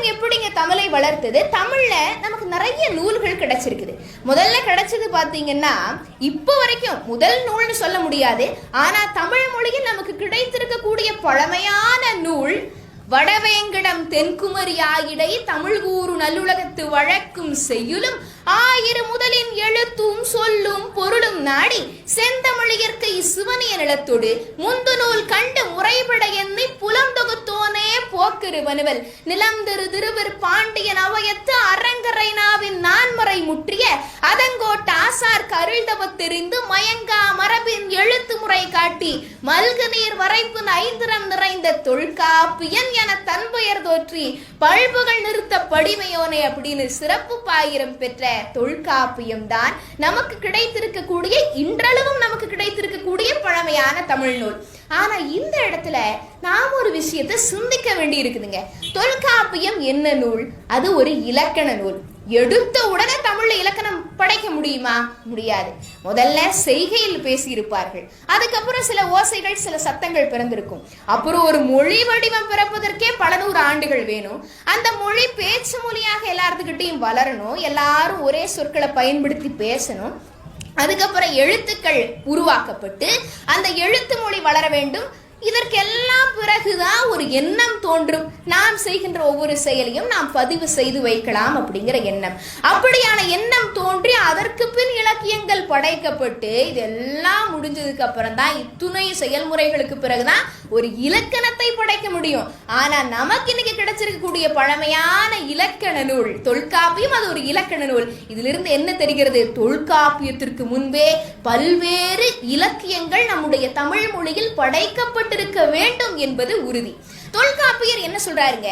சங்கம் எப்படிங்க தமிழை வளர்த்தது? தமிழ்ல நமக்கு நிறைய நூல்கள் கிடைச்சிருக்குது. முதல்ல கிடைச்சது பாத்தீங்கன்னா இப்போ வரைக்கும் முதல் நூல்னு சொல்ல முடியாது. ஆனா தமிழ் மொழியில் நமக்கு கிடைத்திருக்கக்கூடிய பழமையான நூல் வடவேங்கடம் தென்குமரி ஆயிடை தமிழ் கூறு நல்லுலகத்து வழக்கும் செய்யுளும் ஆயிரு முதலின் எழுத்தும் சொல்லும் பொருளும் நாடி செந்தமிழியற்கை சிவனிய நிலத்தோடு முந்து நூல் கண்டு முறைபட எண்ணி புலம் வனுவல். நிலந்திரு திருவர் பாண்டியன் அவயத்து அரங்கரைனாவின் நான்மறை முற்றிய அதங்கோட்ட ஆசார் கருள் தெரிந்து மயங்கா மரபின் எழுத்து முறை காட்டி மல்கு நீர் வரைப்பின் ஐந்திரம் நிறைந்த தொல்காப்பியன் என தன்பெயர் தோற்றி பல்புகள் நிறுத்த படிமையோனே அப்படின்னு சிறப்பு பாயிரம் பெற்ற தொல்காப்பியம் தான் நமக்கு கிடைத்திருக்கக்கூடிய இன்றளவும் நமக்கு கிடைத்திருக்கக்கூடிய பழமையான தமிழ் நூல். ஆனா இந்த இடத்துல நாம் ஒரு விஷயத்தை சிந்திக்க வேண்டி இருக்குதுங்க தொல்காப்பியம் என்ன நூல்? அது ஒரு இலக்கண நூல். எடுத்த உடனே தமிழ்ல இலக்கணம் படைக்க முடியுமா? முடியாது. முதல்ல செய்கையில் பேசியிருப்பார்கள். அதுக்கப்புறம் சில ஓசைகள் சில சத்தங்கள் பிறந்திருக்கும். அப்புறம் ஒரு மொழி வடிவம் பிறப்பதற்கே பல நூறு ஆண்டுகள் வேணும். அந்த மொழி பேச்சு மொழியாக எல்லாத்துக்கிட்டையும் வளரணும். எல்லாரும் ஒரே சொற்களை பயன்படுத்தி பேசணும். அதுக்கப்புறம் எழுத்துக்கள் உருவாக்கப்பட்டு அந்த எழுத்து மொழி வளர வேண்டும். இதற்கெல்லாம் பிறகுதான் ஒரு எண்ணம் தோன்றும். நாம் செய்கின்ற ஒவ்வொரு செயலையும் நாம் பதிவு செய்து வைக்கலாம் அப்படிங்கிற எண்ணம். அப்படியான எண்ணம் தோன்றி அதற்கு பின் இலக்கியங்கள் படைக்கப்பட்டு இதெல்லாம் முடிஞ்சதுக்கு அப்புறம் தான் இத்துணை செயல்முறைகளுக்கு பிறகுதான் ஒரு இலக்கணத்தை படைக்க முடியும். ஆனா நமக்கு இன்னைக்கு கிடைச்சிருக்கக்கூடிய பழமையான இலக்கண நூல் தொல்காப்பியம் அது ஒரு இலக்கண நூல். இதிலிருந்து என்ன தெரிகிறது? தொல்காப்பியத்திற்கு முன்பே பல்வேறு இலக்கியங்கள் நம்முடைய தமிழ் மொழியில் படைக்கப்பட்டிருக்க வேண்டும் என்பது உறுதி. தொல்காப்பியர் என்ன சொல்றாருங்க?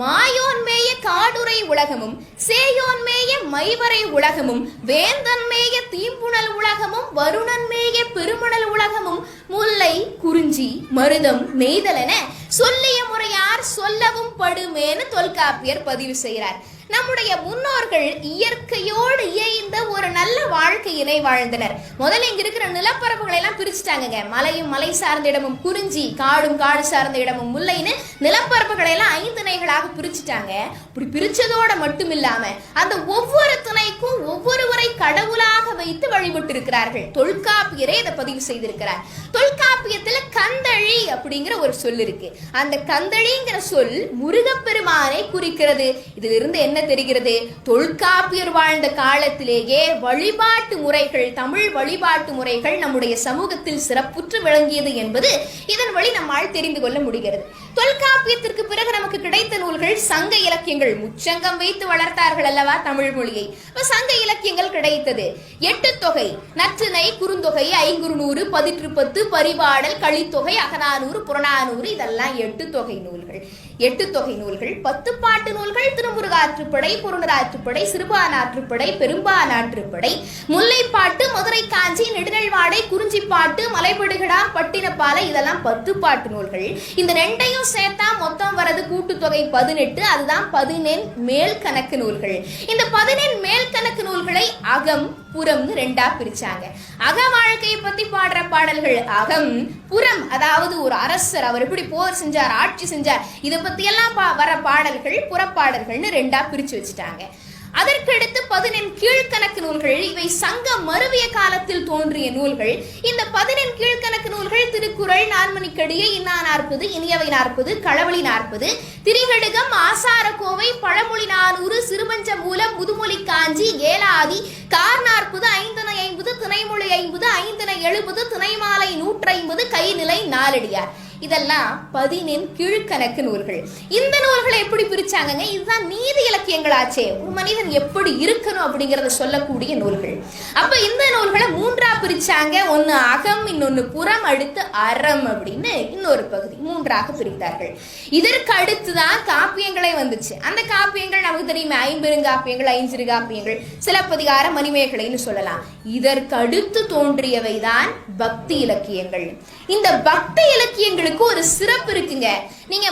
மாயோன் மேய காடுரை உலகமும் சேயோன் மேய மைவரை உலகமும் வேந்தன்மேய தீம்புணல் உலகமும் வருணன் மேய பெருமணல் உலகமும் முல்லை குறிஞ்சி மருதம் நெய்தல் என சொல்லிய முறையார் சொல்லவும் படுமேனு தொல்காப்பியர் பதிவு செய்கிறார். நம்முடைய முன்னோர்கள் இயற்கையோடு இயைந்த ஒரு நல்ல வாழ்க்கையினை வாழ்ந்தனர். முதல்ல இங்க இருக்கிற நிலப்பரப்புகளை எல்லாம் பிரிச்சுட்டாங்கங்க. மலையும் மலை சார்ந்த இடமும் குறிஞ்சி காடும் காடு சார்ந்த இடமும் முல்லைன்னு நிலப்பரப்புகளை எல்லாம் ஐந்து துணைகளாக பிரிச்சுட்டாங்க. இப்படி பிரிச்சதோட மட்டும் இல்லாம அந்த ஒவ்வொரு துணைக்கும் ஒவ்வொருவரை கடவுளாக வைத்து வழிபட்டு இருக்கிறார்கள் தொல்காப்பியரே இதை பதிவு செய்திருக்கிறார். தொல்காப்பியத்துல கந்தழி அப்படிங்கிற ஒரு சொல் இருக்கு. அந்த கந்தழிங்கிற சொல் முருகப்பெருமானை குறிக்கிறது. இதிலிருந்து என்ன தெரிகிறது? தொல்காப்பியர் வாழ்ந்த காலத்திலேயே வழிபாட்டு முறைகள் தமிழ் வழிபாட்டு முறைகள் நம்முடைய சமூகத்தில் சிறப்புற்று விளங்கியது என்பது இதன் வழி நம்மால் தெரிந்து கொள்ள முடிகிறது. தொல்காப்பியத்திற்கு பிறகு நமக்கு கிடைத்த நூல்கள் சங்க இலக்கியங்கள். முச்சங்கம் வைத்து வளர்த்தார்கள் அல்லவா தமிழ் மொழியை? சங்க இலக்கியங்கள் கிடைத்தது. எட்டு தொகை நற்றினை குறுந்தொகை ஐங்குறுநூறு பதிற்று பத்து பரிபாடல் கழித்தொகை அகநானூறு புறநானூறு இதெல்லாம் எட்டு தொகை நூல்கள். எட்டு தொகை நூல்கள் பத்து பாட்டு நூல்கள் திருமுருகாற்றுப்படை ஆற்றுப்படை சிறுபானாற்றுப்படை பெரும்பானாற்றுப்படை முல்லைப்பாட்டு மதுரை காஞ்சி நெடுநெல்வாடை குறிஞ்சிப்பாட்டு மலைப்படுகடா பட்டினப்பாலை இதெல்லாம் பத்து பாட்டு நூல்கள். இந்த ரெண்டையும் சேர்த்தா மொத்தம் வரது கூட்டுத்தொகை பதினெட்டு அதுதான் பதினெண் மேல் கணக்கு நூல்கள். இந்த பதினெண் மேல் கணக்கு நூல்களை அகம் புறம்னு ரெண்டா பிரிச்சாங்க. அக வாழ்க்கையை பத்தி பாடுற பாடல்கள் அகம் புறம் அதாவது ஒரு அரசர் அவர் எப்படி போர் செஞ்சார் ஆட்சி செஞ்சார் இதை பத்தி எல்லாம் பா- வர பாடல்கள் புறப்பாடல்கள்னு ரெண்டா பிரிச்சு வச்சுட்டாங்க. அதற்கடுத்து பதினெண் கீழ்க்கணக்கு நூல்கள் இவை சங்கம் மருவிய காலத்தில் தோன்றிய நூல்கள். இந்த பதினெண் கீழ்க்கணக்கு நூல்கள் திருக்குறள் நான்மணிக்கடியை இன்னா நாற்பது இனியவை நாற்பது களவழி நாற்பது திரிகடுகம் ஆசார கோவை பழமொழி நானூறு சிறுபஞ்ச மூலம் முதுமொழி காஞ்சி ஏலாதி கார் நாற்பது ஐந்தனை ஐம்பது திணைமொழி ஐம்பது ஐந்தனை எழுபது திணைமாலை நூற்றைம்பது கைநிலை நாலடியார். இதெல்லாம் பதினெண் கீழ்கணக்கு நூல்கள். இந்த நூல்களை எப்படி பிரிச்சாங்கங்க? இதுதான் நீதி இலக்கியங்களாச்சே. ஒரு மனிதன் எப்படி இருக்கணும் அப்படிங்கறத சொல்லக்கூடிய நூல்கள். அப்ப இந்த நூல்களை மூன்றா பிரிச்சாங்க. ஒன்னு அகம் இன்னொன்னு புறம் அடுத்து அறம் அப்படின்னு இன்னொரு பகுதி மூன்றாக பிரித்தார்கள் இதற்கு அடுத்துதான் காப்பியங்களே வந்துச்சு. அந்த காப்பியங்கள் நமக்கு தெரியுமே ஐம்பெருங்காப்பியங்கள் ஐஞ்சிறு காப்பியங்கள் சிலப்பதிகார மணிமேகலைன்னு சொல்லலாம். இதற்கு அடுத்து தோன்றியவைதான் பக்தி இலக்கியங்கள். இந்த பக்தி இலக்கியங்களுக்கு ஒரு சிறப்பு இருக்குங்க. நீங்க